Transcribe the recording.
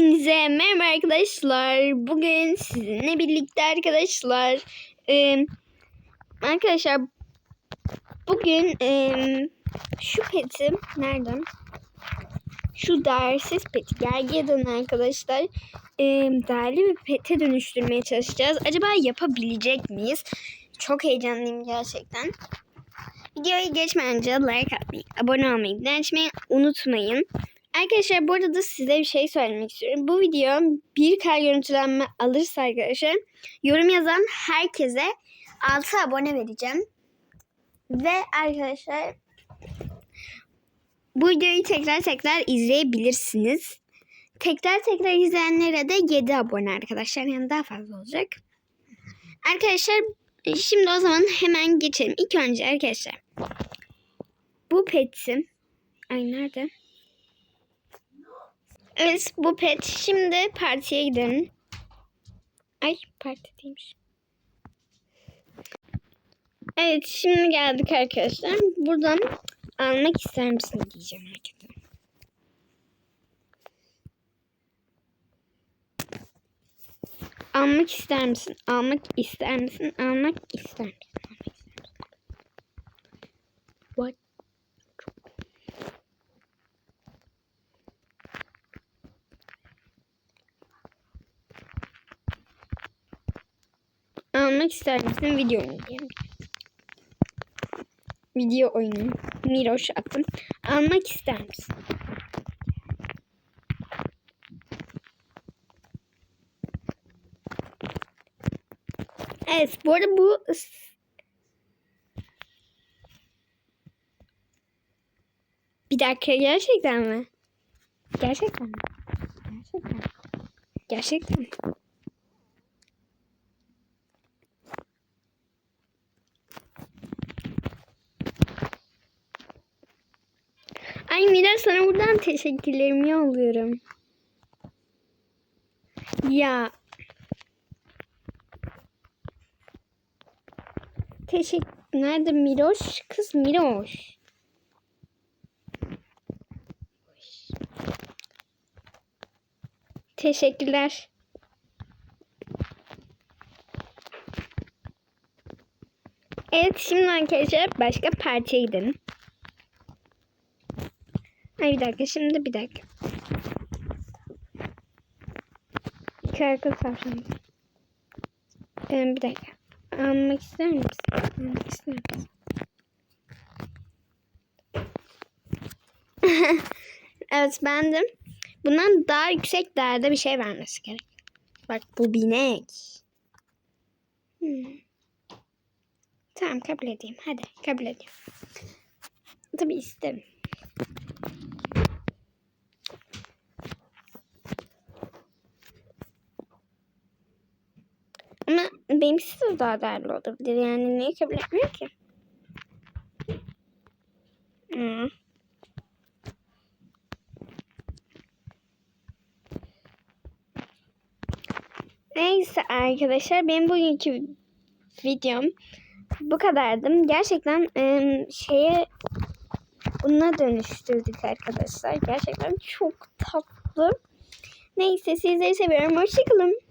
Hepinize merhaba arkadaşlar. Bugün sizinle birlikte arkadaşlar. Ee, arkadaşlar bugün ee, şu peti nereden? Şu değersiz peti gergedan arkadaşlar. ee, değerli bir pete dönüştürmeye çalışacağız. Acaba yapabilecek miyiz? Çok heyecanlıyım gerçekten. Videoya geçmeden önce like atmayı, abone olmayı, açmayı unutmayın. Arkadaşlar bu arada size bir şey söylemek istiyorum. Bu video 1K görüntülenme alırsa arkadaşlar yorum yazan herkese 6 abone vereceğim. Ve arkadaşlar bu videoyu tekrar tekrar izleyebilirsiniz. Tekrar tekrar izleyenlere de 7 abone arkadaşlar. Yani daha fazla olacak. Arkadaşlar şimdi o zaman hemen geçelim. İlk önce arkadaşlar bu petsi ay nerede? Evet bu pet. Şimdi partiye gidelim. Ay parti değilmiş. Evet şimdi geldik arkadaşlar. Buradan almak ister misin diyeceğim herkese. Almak ister misin? Almak ister misin? Almak ister misin? Almak ister misin? Video diyelim. Video oyunu. Miroş attım. Almak ister misin? Evet bu arada bu Bir dakika gerçekten mi? Gerçekten mi? Gerçekten? Gerçekten mi? Ay Mira sana buradan teşekkürlerimi yolluyorum. Ya. Teşekkür. Nerede Miroş? Kız Miroş. Teşekkürler. Evet şimdi arkadaşlar başka partiye gidelim. Ay bir dakika şimdi bir dakika. İki arka tavşan. Ee, bir dakika. Almak ister misin? Almak ister misin? evet bendim. Bundan daha yüksek değerde bir şey vermesi gerek. Bak bu binek. Hmm. Tamam kabul edeyim. Hadi kabul edeyim. Tabii isterim. Ama benimkisi de daha değerli olabilir. Yani niye kabul etmiyor ki? Hmm. Neyse arkadaşlar benim bugünkü videom bu kadardı. Gerçekten ım, şeye buna dönüştürdük arkadaşlar. Gerçekten çok tatlı. Neyse sizleri seviyorum. Hoşçakalın.